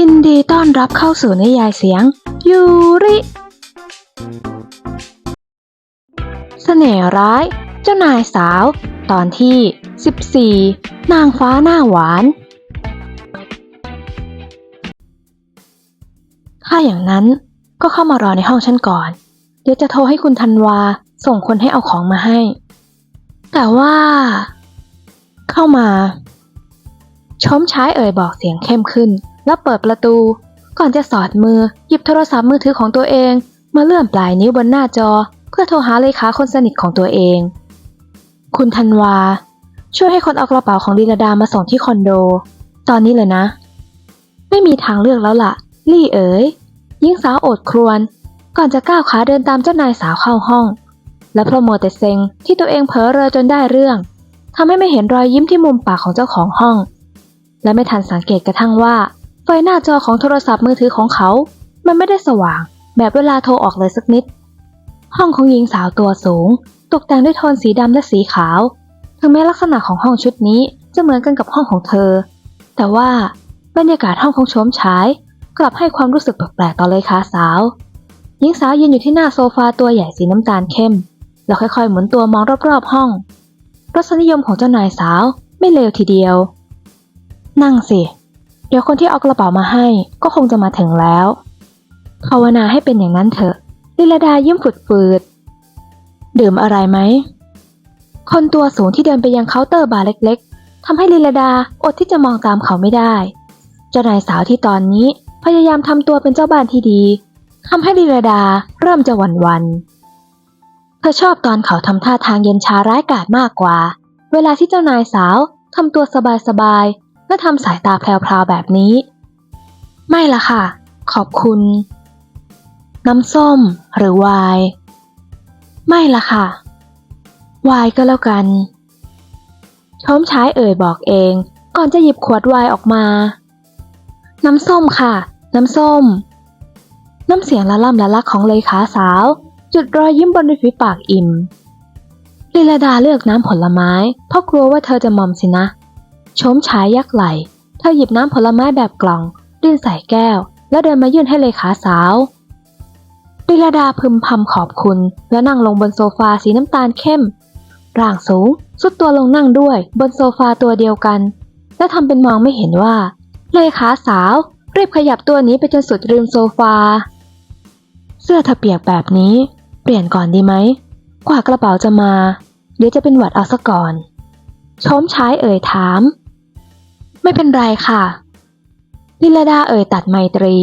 ยินดีต้อนรับเข้าสู่นิยายเสียง ยูริ เสน่ห์ร้าย เจ้านายสาว ตอนที่ 14 นางฟ้าหน้าหวาน ถ้าอย่างนั้นก็เข้ามารอในห้องฉันก่อน เดี๋ยวจะโทรให้คุณธันวา ส่งคนให้เอาของมาให้ แต่ว่า เข้ามา ชมชายเอ่ยบอกเสียงเข้มขึ้น แล้วเปิดประตู ก่อนจะสอดมือ หยิบโทรศัพท์มือถือของตัวเอง มาเลื่อนปลายนิ้วบนหน้าจอ เพื่อโทรหาเลขาคนสนิทของตัวเอง คุณธันวา ช่วยให้คนเอากระเป๋าของลีลาดามาส่งที่คอนโด ตอนนี้เลยนะ ไม่มีทางเลือกแล้วล่ะ ลี่เอ๋ยหญิงสาวโอดครวญก่อนจะก้าวขาเดินตามเจ้านายสาวเข้าห้อง และเพราะโมวแต่เซ็งที่ตัวเองเผลอเรอจนได้เรื่องทำให้ไม่เห็นรอยยิ้มที่มุมปากของเจ้าของห้อง และไม่ทันสังเกตกระทั่งว่า ไฟหน้าจอของโทรศัพท์มือถือของเขา มันไม่ได้สว่าง แบบเวลาโทรออกเลยสักนิด ห้องของหญิงสาวตัวสูง ตกแต่งด้วยโทนสีดำและสีขาว ถึงแม้ลักษณะของห้องชุดนี้จะเหมือนกันกับห้องของเธอ แต่ว่าบรรยากาศห้องของโฉมฉาย กลับให้ความรู้สึกแปลกๆต่อเลยค่ะสาว หญิงสาวยืนอยู่ที่หน้าโซฟาตัวใหญ่สีน้ำตาลเข้ม แล้วค่อยๆหมุนตัวมองรอบๆห้อง รสนิยมของเจ้านายสาวไม่เลวทีเดียว นั่งสิ เดี๋ยวคนที่เอากระเป๋ามาให้ก็คงจะมาถึงแล้ว ภาวนาให้เป็นอย่างนั้นเถอะลิลดายิ้มฝืดๆ ดื่มอะไรไหม คนตัวสูงที่เดินไปยังเคาน์เตอร์บาร์เล็กๆทำให้ลิลดาอดที่จะมองตามเขาไม่ได้ เจ้านายสาวที่ตอนนี้พยายามทำตัวเป็นเจ้าบ้านที่ดีทำให้ลิลดาเริ่มจะหวั่นวัน เธอชอบตอนเขาทำท่าทางเย็นชาร้ายกาจมากกว่า เวลาที่เจ้านายสาวทำตัวสบายๆ และทำสายตาแพรวๆแบบนี้ ไม่ละค่ะ ขอบคุณ น้ำส้มหรือไวน์ไม่ละค่ะไวน์ก็แล้วกันชมชายเอ่ยบอกเอง ก่อนจะหยิบขวดไวน์ออกมา น้ำส้มค่ะ น้ำส้ม น้ำเสียงละล่ำละลักของเลขาสาว จุดรอยยิ้มบนริมฝีปากอิ่มลีลาดาเลือกน้ำผลไม้ เพราะกลัวว่าเธอจะมอมสินะ ชมชายยักไหล เธอหยิบน้ำผลไม้แบบกล่อง ดื่นใส่แก้ว แล้วเดินมายื่นให้เลขาสาวลีลดาพึมพำขอบคุณ แล้วนั่งลงบนโซฟาสีน้ำตาลเข้ม ร่างสูง สุดตัวลงนั่งด้วย บนโซฟาตัวเดียวกัน และทำเป็นมองไม่เห็นว่า เลขาสาวรีบขยับตัวนี้ไปจนสุดริมโซฟา เสื้อเธอเปียกแบบนี้ เปลี่ยนก่อนดีไหมกว่ากระเป๋าจะมา เดี๋ยวจะเป็นหวัดเอาซะก่อนชมชายเอ่ยถาม ไม่เป็นไรค่ะ ลิลดาเอ่ยตัดไมตรี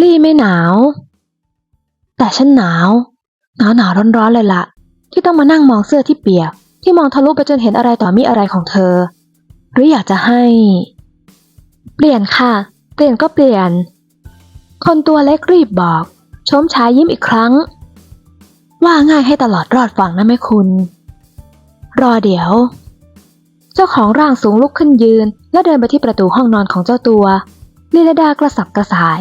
ลี่ไม่หนาว แต่ฉันหนาว หนาวหนาวร้อนๆเลยละ ที่ต้องมานั่งมองเสื้อที่เปียก ที่มองทะลุไปจนเห็นอะไรต่อมีอะไรของเธอ หรืออยากจะให้ เปลี่ยนค่ะ เปลี่ยนก็เปลี่ยน คนตัวเล็กรีบบอก ชมชายยิ้มอีกครั้ง ว่าง่ายให้ตลอดรอดฟังนะแม่คุณ รอเดี๋ยว จ้าของร่างสูงลุกขึ้นยืน และเดินไปที่ประตูห้องนอนของเจ้าตัวลีลาดากระสับกระส่าย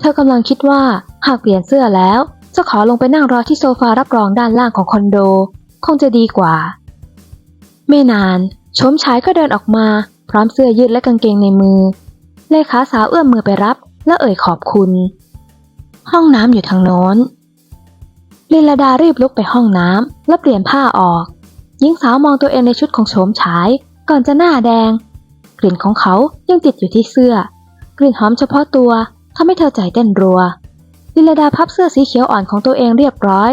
เธอกำลังคิดว่าหากเปลี่ยนเสื้อแล้ว จะขอลงไปนั่งรอที่โซฟารับรองด้านล่างของคอนโด คงจะดีกว่า ไม่นานชมชายก็เดินออกมา พร้อมเสื้อยืดและกางเกงในมือ เลขาสาวเอื้อมมือไปรับ และเอ่ยขอบคุณ ห้องน้ำอยู่ทางโน้นลิลาดารีบลุกไปห้องน้ำและเปลี่ยนผ้าออก หญิงสาวมองตัวเองในชุดของโฉมฉาย ก่อนจะหน้าแดง กลิ่นของเขายังติดอยู่ที่เสื้อ กลิ่นหอมเฉพาะตัวทำให้เธอใจเต้นรัวลิลดาพับเสื้อสีเขียวอ่อนของตัวเองเรียบร้อย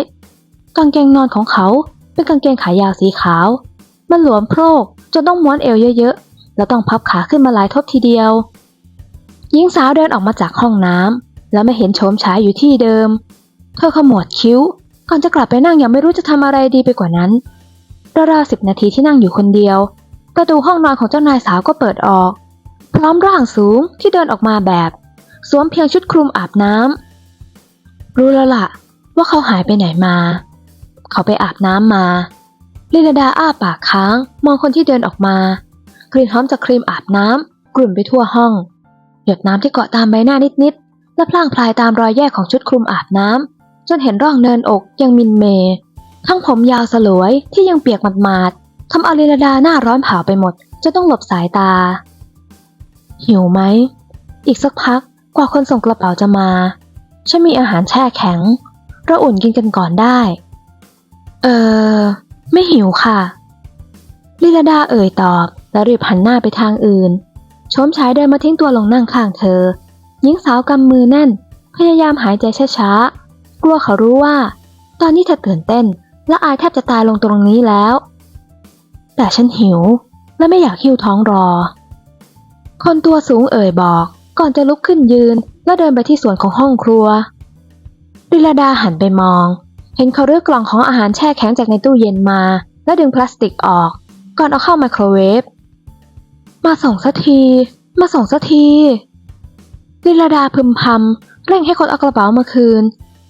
กางเกงนอนของเขาเป็นกางเกงขายาวสีขาว มันหลวมโพรกจนต้องม้วนเอวเยอะๆ แล้วต้องพับขาขึ้นมาหลายทบทีเดียว หญิงสาวเดินออกมาจากห้องน้ำแล้วไม่เห็นโฉมฉายอยู่ที่เดิม เธอขมวดคิ้ว ก่อนจะกลับไปนั่งยังไม่รู้จะทำอะไรดีไปกว่านั้นราวๆสิบนาทีที่นั่งอยู่คนเดียว ประตูห้องนอนของเจ้านายสาวก็เปิดออก พร้อมร่างสูงที่เดินออกมาแบบ สวมเพียงชุดคลุมอาบน้ำรู้แล้วล่ะ ว่าเขาหายไปไหนมา เขาไปอาบน้ำมา ลิลดาอ้าปากค้าง มองคนที่เดินออกมากลิ่นหอมจากครีมอาบน้ำกลุ่นไปทั่วห้อง หยดน้ำที่เกาะตามใบหน้านิดๆและพลางพลายตามรอยแยกของชุดคลุมอาบน้ำจนเห็นร่องเนินอกยังมินเม ทั้งผมยาวสลวยที่ยังเปียกหมาดๆ ทำเอาลิลาดาหน้าร้อนเผาไปหมด จะต้องหลบสายตา หิวไหม อีกสักพักกว่าคนส่งกระเป๋าจะมา ฉันมีอาหารแช่แข็ง เราอุ่นกินกันก่อนได้ เออ ไม่หิวค่ะลิลาดาเอ่ยตอบ แล้วรีบหันหน้าไปทางอื่นโฉมฉายเดินมาทิ้งตัวลงนั่งข้างเธอ หญิงสาวกำมือแน่น พยายามหายใจช้าๆ กลัวเขารู้ว่า ตอนนี้เธอตื่นเต้นและอายแทบจะตายลงตรงนี้แล้ว แต่ฉันหิว และไม่อยากหิวท้องรอ คนตัวสูงเอ่ยบอก ก่อนจะลุกขึ้นยืน และเดินไปที่ส่วนของห้องครัวดิลดาหันไปมอง เห็นเขาเลือกกล่องของอาหารแช่แข็งจากในตู้เย็นมา และดึงพลาสติกออก ก่อนเอาเข้าไมโครเวฟมาส่งสักที มาส่งสักทีลิลดาพึมพำเร่งให้คนเอากระเป๋ามาคืน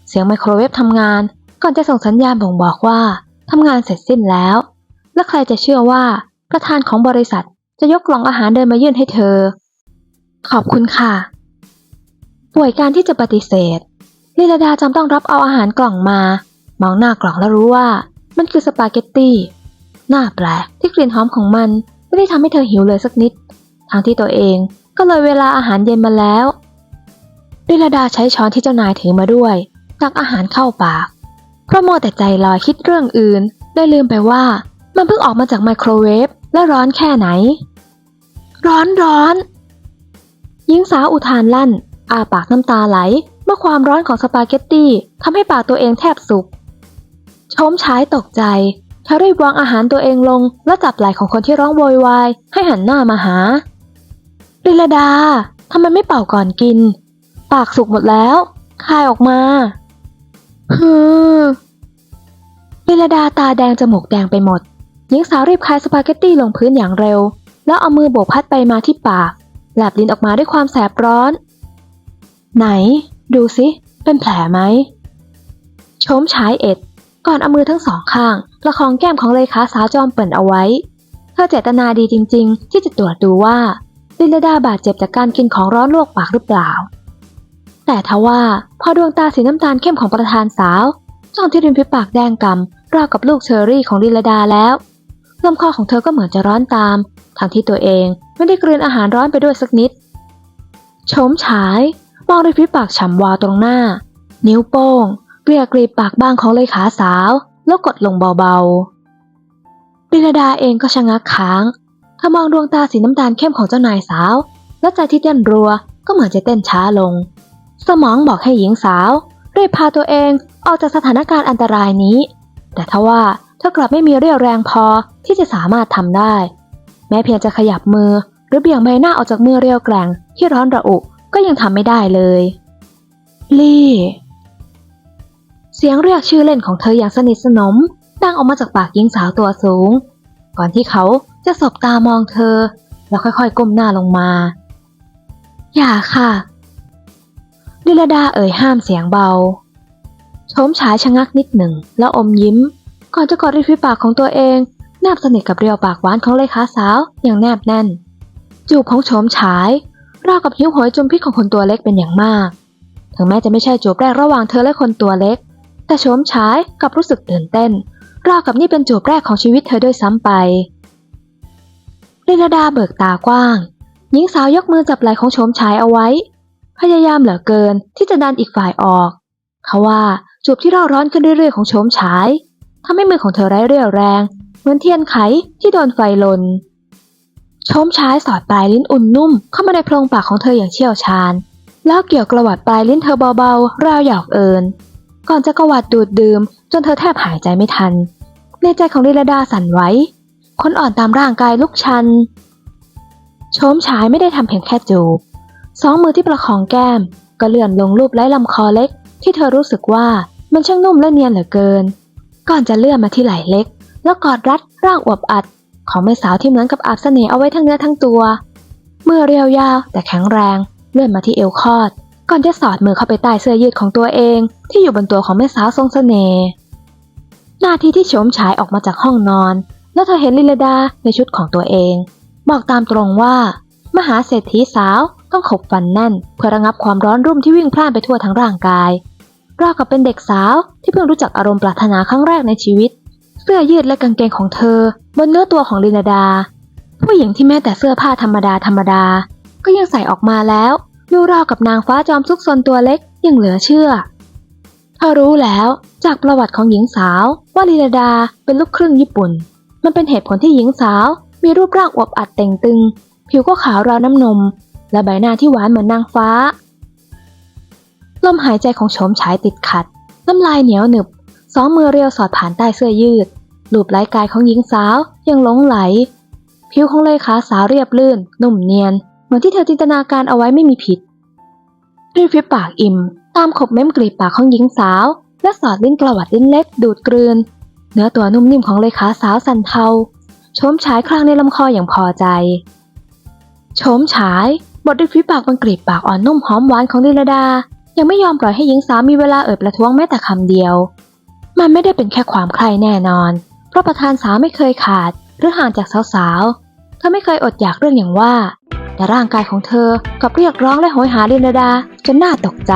เสียงไมโครเวฟทำงาน ก่อนจะส่งสัญญาณบ่งบอกว่าทำงานเสร็จสิ้นแล้ว และใครจะเชื่อว่าประธานของบริษัทจะยกกล่องอาหารเดินมายื่นให้เธอ ขอบคุณค่ะ ป่วยการที่จะปฏิเสธลิลดาจำต้องรับเอาอาหารกล่องมา มองหน้ากล่องแล้วรู้ว่ามันคือสปาเกตตี้น่าแปลกที่กลิ่นหอมของมันไม่ได้ทำให้เธอหิวเลยสักนิด ทางที่ตัวเองก็เลยเวลาอาหารเย็นมาแล้วลิลดาใช้ช้อนที่เจ้านายถือมาด้วยตักอาหารเข้าปาก เพราะมัวแต่ใจลอยคิดเรื่องอื่น ได้ลืมไปว่า มันเพิ่งออกมาจากไมโครเวฟและร้อนแค่ไหน ร้อนร้อนหญิงสาวอุทานลั่น อาปากน้ำตาไหล เมื่อความร้อนของสปาเกตตี้ทำให้ปากตัวเองแทบสุกโชมชายตกใจเธอรีบวางอาหารตัวเองลง และจับไหล่ของคนที่ร้องโวยวายให้หันหน้ามาหาลิลดาทำไมไม่เป่าก่อนกิน ปากสุกหมดแล้ว คายออกมาฮือลิลดาตาแดงจมูกแดงไปหมด หญิงสาวรีบคายสปาเกตตี้ลงพื้นอย่างเร็ว แล้วเอามือโบกพัดไปมาที่ปากแลบลิ้นออกมาด้วยความแสบร้อน ไหน ดูสิ เป็นแผลไหมโฉมฉายเอ็ด ก่อนเอามือทั้งสองข้างประคองแก้มของเลขาสาวจอมเปิ่นเอาไว้เธอเจตนาดีจริง ๆ ที่จะตรวจดูว่าลินดาบาดเจ็บจากการกินของร้อนลวกปากหรือเปล่า แต่ทว่าพอดวงตาสีน้ำตาลเข้มของประธานสาวจ้องที่ริมฝีปากแดงกำราวกับลูกเชอรี่ของลิลดาแล้ว ลำคอของเธอก็เหมือนจะร้อนตาม ทั้งที่ตัวเองไม่ได้กลืนอาหารร้อนไปด้วยสักนิด โฉมฉาย มองริมฝีปากฉ่ำวาวตรงหน้า นิ้วโป้งเกลี่ยกรีบปากบางของเลขาสาว แล้วกดลงเบาๆลิลดาเองก็ชะงักค้างเธอมองดวงตาสีน้ำตาลเข้มของเจ้านายสาว และใจที่เต้นรัวก็เหมือนจะเต้นช้าลง สมองบอกให้หญิงสาวรีบพาตัวเองออกจากสถานการณ์อันตรายนี้ แต่ทว่า เธอกลับไม่มีเรี่ยวแรงพอที่จะสามารถทำได้ แม้เพียงจะขยับมือ หรือเบี่ยงใบหน้าออกจากมือเรียวแกร่งที่ร้อนระอุก็ยังทำไม่ได้เลยลี่เสียงเรียกชื่อเล่นของเธออย่างสนิทสนม ดังออกมาจากปากหญิงสาวตัวสูง ก่อนที่เขาจะสบตามองเธอ แล้วค่อยๆก้มหน้าลงมา อย่าค่ะดิลดาเอ่ยห้ามเสียงเบาโฉมฉายชะงักนิดหนึ่งแล้วอมยิ้ม ก่อนจะกอดริมฝีปากของตัวเองแนบสนิทกับเรียวปากหวานของเลขาสาวอย่างแนบแน่น จูบของโฉมฉายราวกับหิวโหยจุมพิษของคนตัวเล็กเป็นอย่างมาก ถึงแม้จะไม่ใช่จูบแรกระหว่างเธอและคนตัวเล็ก แต่โฉมฉายกับรู้สึกตื่นเต้นราวกับนี่เป็นจูบแรกของชีวิตเธอด้วยซ้ำไปลิลดาเบิกตากว้าง หญิงสาวยกมือจับไหล่ของโฉมฉายเอาไว้ พยายามเหลือเกินที่จะดันอีกฝ่ายออก เขาว่าจูบที่เร่าร้อนขึ้นเรื่อยๆของโฉมฉาย ทำให้มือของเธอไร้เรี่ยวแรง เหมือนเทียนไขที่โดนไฟลนโฉมฉายสอดปลายลิ้นอุ่นนุ่ม เข้ามาในโพรงปากของเธออย่างเชี่ยวชาญ แล้วเกี่ยวกระวัดปลายลิ้นเธอเบาๆ ราวหยอกเอิญ ก่อนจะกระวัดดูดดื่ม จนเธอแทบหายใจไม่ทัน ในใจของลิลดาสั่นไหวคนอ่อนตามร่างกายลุกชันโฉมฉายไม่ได้ทำเพียงแค่จูบสองมือที่ประคองแก้ม ก็เลื่อนลงรูปไล้ลำคอเล็ก ที่เธอรู้สึกว่ามันช่างนุ่มและเนียนเหลือเกิน ก่อนจะเลื่อนมาที่ไหล่เล็ก แล้วกอดรัดร่างอวบอัด ของแม่สาวที่เหมือนกับอาบเสน่ห์เอาไว้ทั้งเนื้อทั้งตัวมือเรียวยาวแต่แข็งแรงเลื่อนมาที่เอวคอด ก่อนจะสอดมือเข้าไปใต้เสื้อยืดของตัวเอง ที่อยู่บนตัวของแม่สาวทรงเสน่ห์นาทีที่โฉมฉายออกมาจากห้องนอน แล้วเธอเห็นลิลดาในชุดของตัวเอง บอกตามตรงว่า มหาเศรษฐีสาวต้องขบฟันแน่น เพื่อระงับความร้อนรุ่มที่วิ่งพล่านไปทั่วทั้งร่างกาย ราวกับเป็นเด็กสาวที่เพิ่งรู้จักอารมณ์ปรารถนาครั้งแรกในชีวิต เสื้อยืดและกางเกงของเธอ บนเนื้อตัวของลินดา ผู้หญิงที่แม้แต่เสื้อผ้าธรรมดาธรรมดา ก็ยังใส่ออกมาแล้ว ดูราวกับนางฟ้าจอมซุกซนตัวเล็กยังเหลือเชื่อเธอรู้แล้วจากประวัติของหญิงสาวว่าลีลาดาเป็นลูกครึ่งญี่ปุ่น มันเป็นเหตุผลที่หญิงสาวมีรูปร่างอวบอัดเต่งตึง ผิวก็ขาวราวน้ำนม และใบหน้าที่หวานเหมือนนางฟ้า ลมหายใจของโฉมฉายติดขัด น้ำลายเหนียวหนึบ สองมือเรียวสอดผ่านใต้เสื้อยืด รูปไร้กายของหญิงสาวยังหลงไหล ผิวของเลขาสาวเรียบลื่น นุ่มเนียน เหมือนที่เธอจินตนาการเอาไว้ไม่มีผิดริมฝีปากอิ่ม ตามขบเม้มกลีบปากของหญิงสาว และสอดลิ้นกระวัดลิ้นเล็กดูดกลืน เนื้อตัวนุ่มนิ่มของเลขาสาวสันเทาโฉมฉายคลางในลำคออย่างพอใจโฉมฉายบดด้วยฝีปากบนกลีบปากอ่อนนุ่มหอมหวานของลิลดา ยังไม่ยอมปล่อยให้หญิงสาวมีเวลาเอ่ยประท้วงแม้แต่คำเดียว มันไม่ได้เป็นแค่ความใคร่แน่นอน เพราะประธานสาวไม่เคยขาด หรือห่างจากสาวๆเธอไม่เคยอดอยากเรื่องอย่างว่า แต่ร่างกายของเธอกลับเรียกร้องและโหยหาเรนดาจนน่าตกใจ